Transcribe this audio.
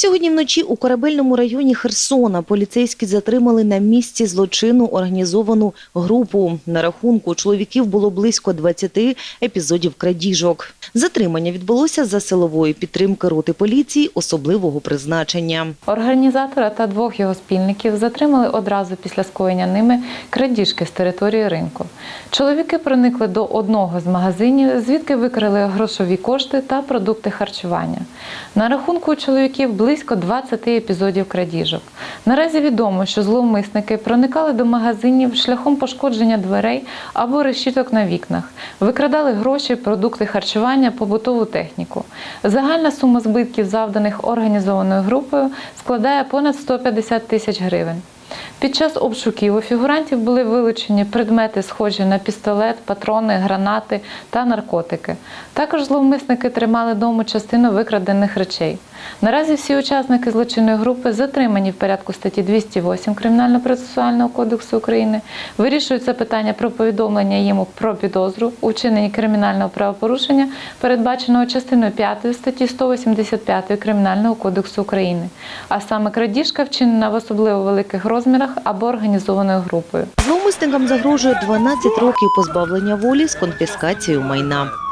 Сьогодні вночі у корабельному районі Херсона поліцейські затримали на місці злочину організовану групу. На рахунку чоловіків було близько 20 епізодів крадіжок. Затримання відбулося за силової підтримки роти поліції особливого призначення. Організатора та двох його спільників затримали одразу після скоєння ними крадіжки з території ринку. Чоловіки проникли до одного з магазинів, звідки викрили грошові кошти та продукти харчування. На рахунку чоловіків близько 20 епізодів крадіжок. Наразі відомо, що зловмисники проникали до магазинів шляхом пошкодження дверей або решіток на вікнах, викрадали гроші, продукти харчування, побутову техніку. Загальна сума збитків, завданих організованою групою, складає понад 150 тисяч гривень. Під час обшуків у фігурантів були вилучені предмети, схожі на пістолет, патрони, гранати та наркотики. Також зловмисники тримали дому частину викрадених речей. Наразі всі учасники злочинної групи затримані в порядку статті 208 Кримінально-процесуального кодексу України. Вирішується питання про повідомлення їм про підозру у кримінального правопорушення, передбаченого частиною 5 статті 185 Кримінального кодексу України, а саме крадіжка вчинена в особливо великих розмірах або організованою групою. Зловмисникам загрожує 12 років позбавлення волі з конфіскацією майна.